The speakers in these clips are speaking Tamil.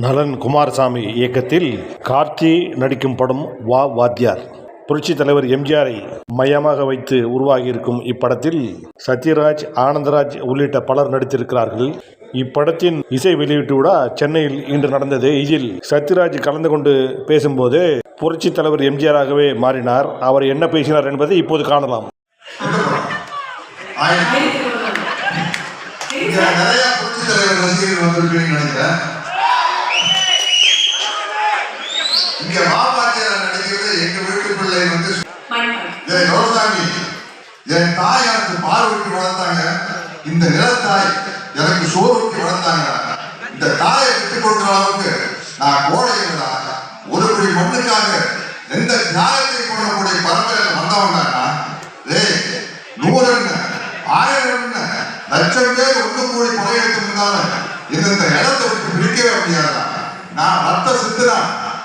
நலன் குமாரசாமி இயக்கத்தில் கார்த்தி நடிக்கும் படம் வா வாத்தியார். புரட்சி தலைவர் எம்ஜிஆரை மையமாக வைத்து உருவாகியிருக்கும் இப்படத்தில் சத்யராஜ் ஆனந்தராஜ் உள்ளிட்ட பலர் நடித்திருக்கிறார்கள். இப்படத்தின் இசை வெளியீட்டு விழா சென்னையில் இன்று நடந்தது. இதில் சத்யராஜ் கலந்து கொண்டு பேசும்போது புரட்சி தலைவர் எம்ஜிஆராகவே மாறினார். அவர் என்ன பேசினார் என்பதை இப்போது காணலாம். நிறைய புரட்சி தலைவர் ரசிகர்கள் நினைக்கிறேன் இங்க மாபாட்டியார் நடிக்கிறது எங்க வீட்டு பிள்ளை வந்து என் ரோசாமி என் தாய் எனக்கு ஊட்டி வளர்த்தாங்க. இந்த நிலத்தாய் எனக்கு சோறு ஊட்டி வளர்த்தாங்க. இந்த தாயை விட்டு கொடுக்குற அளவுக்கு நான் கோடையிலடா ஒரு குடி மண்ணுக்காக எந்த தியாகத்தை பண்ணக்கூடிய பரம்பரையில் வந்தவங்க ஏய் நூறு என்ன ஆயிரம் என்ன லட்சம் பேர் ஒன்று கூடி படையெடுத்து இருந்தாலும் இந்த இடத்தை விட்டு பிரிக்கவே முடியாதா? நான் ரத்த சித்துனா?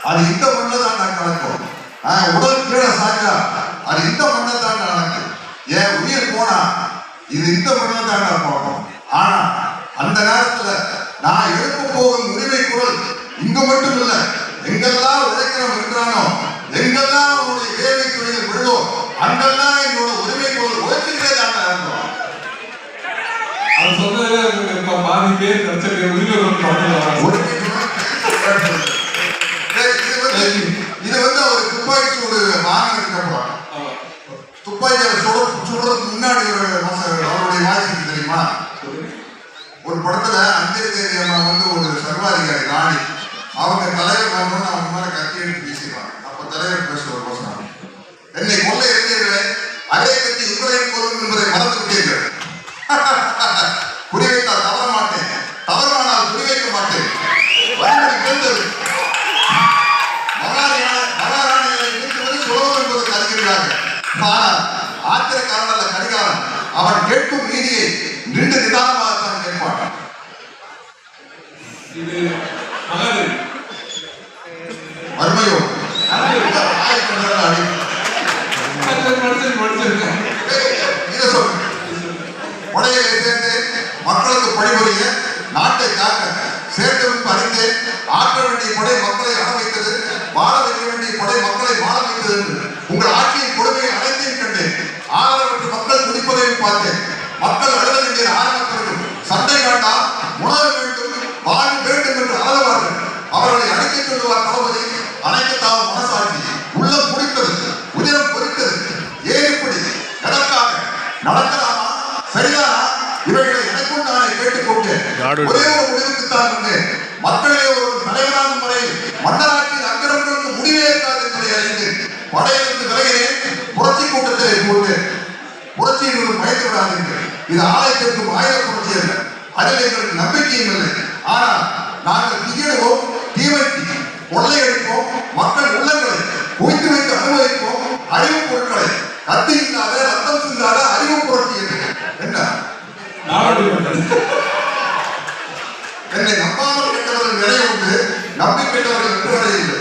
அது இந்த மண்ணில் தான் நான் கலக்கும். உடல் கீழே சாஞ்சா அது இந்த மண்ணில் தான் நடக்கும் என் உயிர் போனா இது இந்த மண்ணில் தான் நான் போகணும் ஆனா அந்த நேரத்துல நான் எழுப்ப போகும் உரிமை குரல் இங்க மட்டும் இல்ல எங்கெல்லாம் உழைக்கிறவன் இருக்கிறானோ எங்கெல்லாம் அவனுடைய வேலை துறையில் விழுதோ அங்கெல்லாம் என்னோட உரிமை குரல் உழைச்சிட்டே தான் இருந்தோம் அவர் சொன்னதுல இப்ப பாதி பேர் கிடைச்சிருக்க உரிமை ஒரு படத்துல வராங்க. உரிமை குரல் டேய், இது வந்து இது வந்து அவர் துப்பாக்கி சூடு வாங்கினதுக்கு அப்புறம் ஆமா. சுட சுடுறதுக்கு முன்னாடி ஒரு அவருடைய தெரியுமா? ஒரு படத்துல அஞ்சலி அம்மா வந்து ஒரு சர்வாதிகாரி ராணி. அவங்க தலைவர் வரணும்னு அவங்க மேல கத்தி எடுத்து பேசிடுவாங்க அப்ப தலைவர் பேசுவார் கோசம் என்னை கொள்ளை இருந்தீர்களே அதே கத்தி உக்ரைன் கொல்லும் என்பதை அவன் கேட்கும் நீதியை நின்று நிதானமாகத்தான் மனுஷன், மனுஷன். இதை சொல்லு உடையிலே சேர்ந்து மக்களுக்கு பணிபுரிய நாட்டை காக்க சேர்த்தவன் அறிந்து ஆற்ற வேண்டிய படை மக்களை அட வைத்தது வாழ வைக்க வேண்டிய படை மக்களை வாழ வைத்தது பார்த்தேன் மக்கள் அழுத வேண்டிய ஆரம்பத்திற்கும் சண்டை வேண்டாம் உணவு வேண்டும் வாழ் வேண்டும் என்று அழுவார்கள் அவர்களை அழைக்கச் சொல்லுவார் தளபதி. அணைக்கத்தாவும் மனசாட்சி. உள்ளம் குடித்தது உதிரம் பொறித்தது ஏன் இப்படி? எதற்காக நடக்கலாமா? சரிதானா? இவைகளை எனக்கும் நானே கேட்டுக்கொண்டு ஒரே ஒரு முடிவுக்குத்தான் வந்தேன். மக்களே ஒரு தலைவரான முறை மன்னராட்சியின் அக்கிரமங்களுக்கு முடிவே இருக்காது என்பதை அறிந்து படையிலிருந்து விலகிறேன் புரட்சி கூட்டத்திலே போட்டு புரட்சியின் ஒரு பயந்து விடாதீர்கள் இது ஆலயத்திற்கும் ஆயுத புரட்சி அல்ல அதில் எங்களுக்கு நம்பிக்கையும் இல்லை. ஆனால் நாங்கள் திகிடுவோம் தீமைக்கு கொள்ளையடிப்போம் மக்கள் உள்ளங்களை குவித்து வைத்து அனுபவிப்போம் அறிவு பொருட்களை கத்தி இல்லாத ரத்தம் சிந்தாத அறிவு புரட்சி என்று என்ன நாடு மன்னன். என்னை நம்பாமல் கெட்டவர்கள் நிறைய உண்டு நம்பி கெட்டவர்கள் வெற்றுவதே இல்லை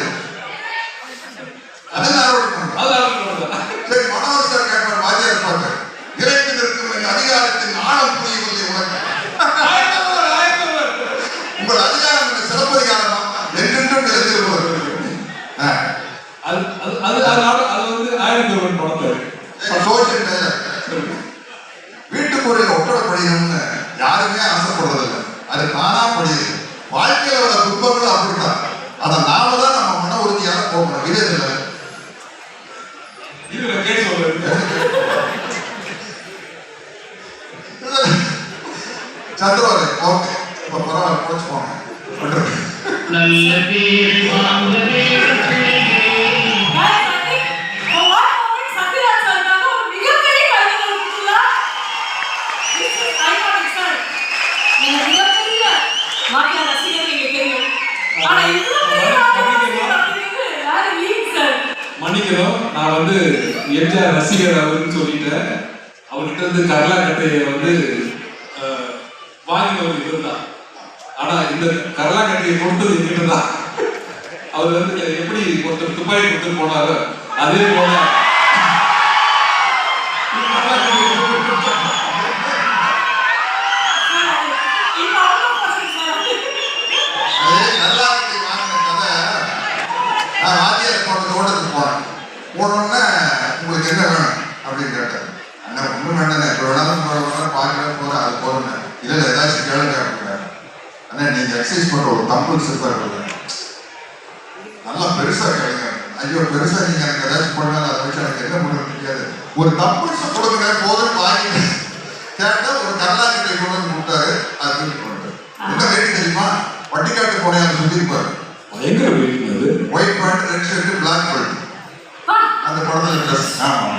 அது நாரோட பண்பு. அது நாடு மன்னன். சரி மனோகர் சார் கேட்பார் வாத்தியார் பார்க்க இறைத்து நிற்கும் என் அதிகாரத்தின் ஆழம் புரியவில்லை உனக்கு ஆயத்தவர், ஆயத்தவர். உங்கள் அதிகாரம் என்ன சிறப்பதிகாரமா என்றென்றும் நிலைத்திருப்பது ஆ. அது அது- அது அது நாடு- அது வந்து ஆயிரத்தி ஒருவன் படத்துல இருக்கு. சோசியல் டெய்லர் வீட்டுக்கு ஒரு ஒட்டடை படிக்கணும்னு யாருமே ஆசைப்படுறதில்லை அது தானா படியுது வாழ்க்கையில வர துன்பங்களும் அப்படித்தான் அதை நாம தான் நம்ம மன உறுதியாக போகணும் விதத்தில் இது நான் கேட்டு சொல்றேன். சந்திரவாதி ஓகே இப்போ பரவாயில்ல போச்சு போங்க விட்டுரு. நல்ல பேர் வாங்கவே மன்னிக்கணும் நான் வந்து எம்ஜிஆர் ரசிகர் அவருன்னு சொல்லிட்டேன். அவர்கிட்ட இருந்து கரலா கட்டையை வந்து அஹ், வாங்கினவர் இவர் ஆனா இந்த கரலா கட்டையை கொடுத்தது எங்கிட்ட தான் அவர் வந்து எப்படி ஒருத்தர் துப்பாக்கி கொடுத்துட்டு போனாரோ அதே போல ஒன்றும் வேண்டாண்ணே இப்போ வேணாலும் போகிறோம் பார்க்கலாம் போகிறேன் அது போகிறேன் இல்லை ஏதாச்சும் கேளுங்க அப்படின்னாரு அண்ணா நீங்கள் எக்ஸசைஸ் பண்ணுற ஒரு தம்பிள்ஸ் இருப்பார் நல்லா பெருசா கேளுங்க. ஐயோ பெருசா நீங்க எனக்கு ஏதாச்சும் பண்ணாலும் அதை வச்சு எனக்கு என்ன பண்ணுறது தெரியாது. ஒரு தம்பிள்ஸ் கொடுங்க போதும் வாங்கிட்டு கேட்டா ஒரு கல்லாக்கிட்டை கொண்டு வந்து கொடுத்தாரு அது என்ன ரேட்டு தெரியுமா? வட்டிக்காட்டு போனையான்னு சொல்லியிருப்பாரு பயங்கர white pant red shirt black pant அந்த படத்துல ட்ரெஸ் ஆமா.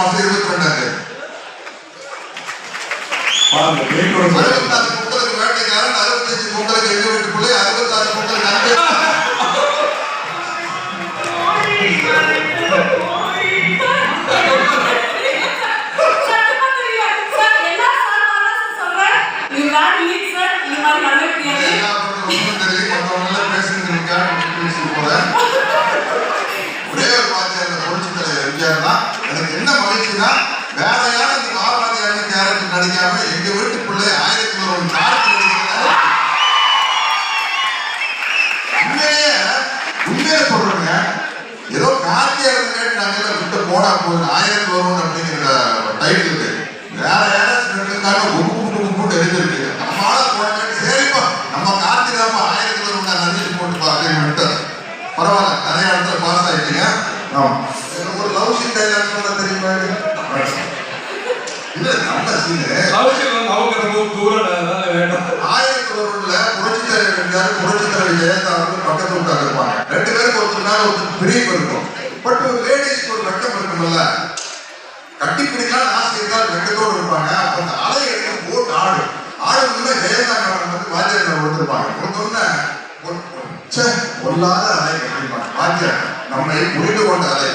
மாசம் இருபத்தி ரெண்டாம் தேதி அறுபத்தாறு பொங்கலுக்கு வேட்டைக்காரன் அறுபத்தஞ்சு பொங்கலுக்கு எங்க வீட்டு பிள்ளை அறுபத்தாறு பொங்கலுக்கு அங்கே. தெரியல. சார், நம்ம ஆள போனேன் சரிப்பா நம்ம கார்த்திகாம ஆயிரத்தி ஒருவன் நடிச்சு போட்டு விட்டார் பரவாயில்ல நிறைய இடத்துல பாஸ் ஆயிட்டீங்க. ஒரு லவ் சீன் டைலாக் சொல்ல தெரியுமா இல்ல நல்ல சீனு ஆயிரத்தி ஒருவன்ல புரட்சி தலைவர் எம்ஜிஆர் புரட்சி தலைவர் ஜெயலலிதா வந்து பக்கத்து இருப்பாங்க. ரெண்டு பேருக்கு ஒருத்தர் மேல ஒருத்தர் பிரிவு இருக்கும். பட் ஒரு லேடிஸ்க்கு ஒரு வெட்கம் இருக்கும்ல. கட்டி பிடிக்கலாம் ஆசை இருந்தால் வெட்கத்தோடு இருப்பாங்க. அந்த அலை எடுத்து போட்டு ஆடு முன்னே ஜெயலலிதா வந்து வாத்தியார் கொடுத்துருப்பாங்க. கொடுத்தோன்னே பொல்லாத அலை வாத்தியார் நம்மை புரிந்து கொண்ட அலை.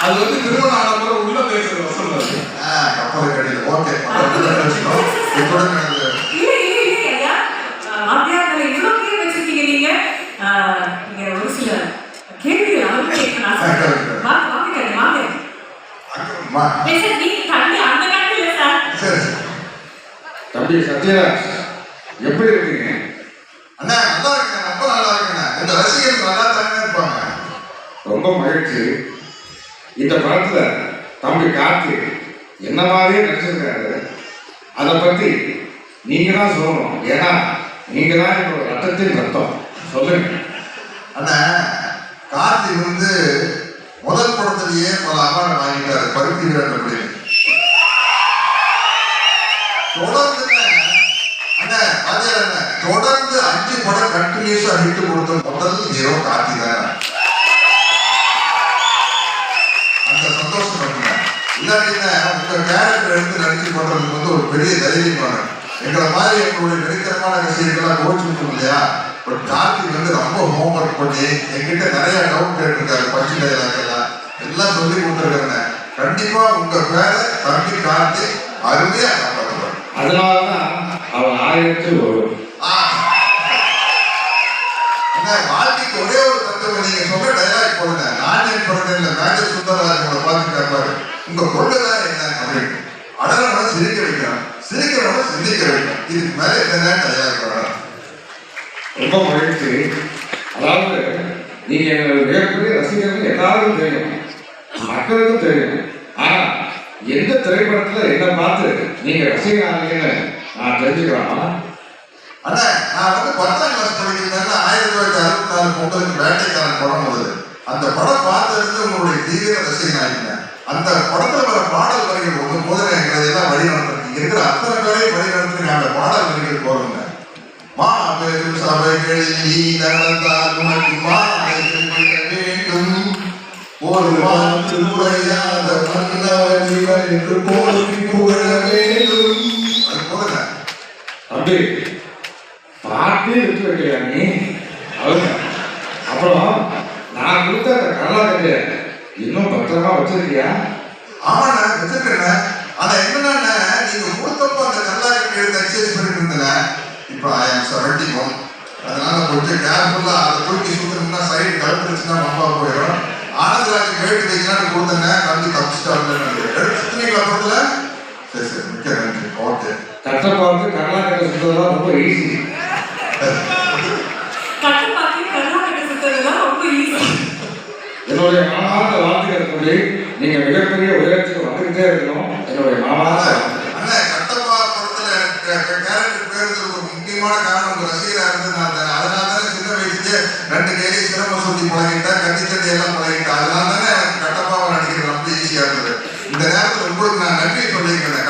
அது வந்து பிறகு உள்ள பேசுற வசனம் கப்பலுக்கு அடியில். ஓகே எனது இல்ல, இல்ல, இல்ல, ஐயா. அஹ், வாத்தியார்களை இவ்வளவு பேர் வச்சிருக்கீங்க நீங்க. அஹ், இங்க ஒரு சில கேள்விகள் அவருக்கு கேட்கணும் ஆசைப்படுறேன். வாங்க, வாங்க, கண்ணு, வாங்க. அம்மா, ஏய், சார், நீங்க கண்ணு அந்த கண்ணு இல்ல சார். சரி சரி தம்பி சத்யராஜ் எப்படி இருக்கீங்க? அண்ணா நல்லா இருக்கேன். ரொம்ப நல்லா இருக்கேன் உங்க ரசிகர்கள் நல்லா தானே இருப்பாங்க. ரொம்ப மகிழ்ச்சி. இந்த படத்துல தம்பி கார்த்தி என்ன மாதிரியே நடிச்சிருக்காரு. அதை பத்தி நீங்க தான் சொல்லணும். ஏன்னா நீங்க தான் என்னோட ரத்தத்தின் ரத்தம். சொல்லுங்க. அண்ணா கார்த்தி வந்து முதல் படத்திலேயே பல அவார்டு வாங்கிட்டாரு. பருத்தி வீரன் அப்படின்னு. தொடர்ந்து அஞ்சு படம் கண்டினியூஸா ஹிட் கொடுத்த முதல் ஹீரோ கார்த்தி தான் அந்த சந்தோஷம் பண்ணுங்க உங்க கேரக்டர் எடுத்து நடிச்சு பண்றதுக்கு வந்து ஒரு பெரிய தைரியம் வேணும் எங்களை மாதிரி எங்களுடைய நெருக்கமான ரசிகர்களாக கோச்சுட்டோம் இல்லையா பட் கார்த்திக் வந்து ரொம்ப ஹோம்ஒர்க் பண்ணி என்கிட்ட நிறைய டவுட் கேட்டிருக்காரு பஞ்சு எல்லாம் எல்லாம் சொல்லி கொடுத்துருக்காங்க கண்டிப்பா உங்க பேரை தம்பி கார்த்திக் அருமையா காப்பாற்றுவார் அதனாலதான் அவர் ஆயிரத்தில் ஒரு. என்ன வாழ்க்கைக்கு ஒரே ஒரு தத்துவம் நீங்க சொன்ன டைலாக் போடுங்க. நாட்டின் பிறந்த மேஜர் சுந்தரராஜ் உங்களை பார்த்து கேட்பாரு உங்க கொள்கைதான் என்ன அப்படின்னு. அடலவனை சிரிக்க வைக்கணும். சிரிக்கிறவனை சிந்திக்க வைக்கணும். இதுக்கு மேல என்ன டைலாக் வரணும் ரொம்ப மகிழ்ச்சி. அதாவது நீங்க எங்களோட மிகப்பெரிய ரசிகர்கள் எல்லாருக்கும் தெரியும். மக்களுக்கும் தெரியும். ஆனா எந்த திரைப்படத்துல என்ன பார்த்து நீங்க ரசிகர் நான் தெரிஞ்சுக்கலாமா அண்ணா நான் வந்து பத்தாம் கிளாஸ் படிக்கிறேன் ஆயிரத்தி தொள்ளாயிரத்தி அறுபத்தி நாலு பொங்கலுக்கு வேட்டைக்காரன் படம் வருது. அந்த படம் பார்த்ததுக்கு உங்களுடைய தீவிர ரசிகன் அந்த படத்துல வர பாடல் வரிகள் ஒன்று போதனை எங்களை எல்லாம் வழி நடத்துறீங்க இருக்கிற அத்தனை பேரையும் வழி நடத்துறீங்க அந்த பாடல் வரிகள் போடுங்க மாபெரும் சபைகளில் நீ நடந்தால் உனக்கு மாலைகள் முறையாத மன்னவன் இவன் என்று போற்றி புகழ வேண்டும். அது தம்பி பாட்டே விட்டு வைக்கலையா நீ? அப்புறம் நான் கொடுத்த அந்த கரலாக்கட்டை இன்னும் பத்திரமா வச்சிருக்கியா? ஆமாண்ணா வச்சிருக்கேன் ஆனா என்னன்னா நீங்க கொடுத்தப்ப அந்த கல்லாக்கி எடுத்து எக்ஸசைஸ் பண்ணிட்டு இப்போ ஐ ஆம் ஒன் அதனால கொஞ்சம் கேர்ஃபுல்லா அதை தூக்கி சுத்தணும்னா சைடு கழுத்துருச்சுன்னா ரொம்ப போயிடும். ஆனந்தராஜ் வேட்டு வைக்கலாம்னு கொடுத்தேங்க தம்பி தப்பிச்சிட்டாங்க எடுத்துட்டீங்களா படத்துல சரி சரி மிக்க நன்றி. ஓகே கட்டை பார்த்து கர்நாடகா சுற்றுலாம் ரொம்ப ஈஸி கட்டை பார்த்து கர்நாடக சுத்ததுதான் ரொம்ப ஈஸி என்னுடைய மாமாத்த வாழ்த்துக்கள் சொல்லி நீங்க மிகப்பெரிய உயரத்துக்கு வந்துகிட்டே இருக்கணும். என்னுடைய மாமாத்த அண்ணா கட்டப்பா படத்துல கேரக்டர் பேருக்கு ஒரு முக்கியமான காரணம் தெரிஞ்சு ரெண்டு கேள்வி சிரம சுத்தி பழகிட்டா கத்திச்சட்டை எல்லாம் பழகிட்டா அதனால தானே கட்டப்பாவை நடிக்கிறது ரொம்ப ஈஸியா இருந்தது. இந்த நேரத்தில் உங்களுக்கு நான் நன்றி சொல்லியிருக்கிறேன்.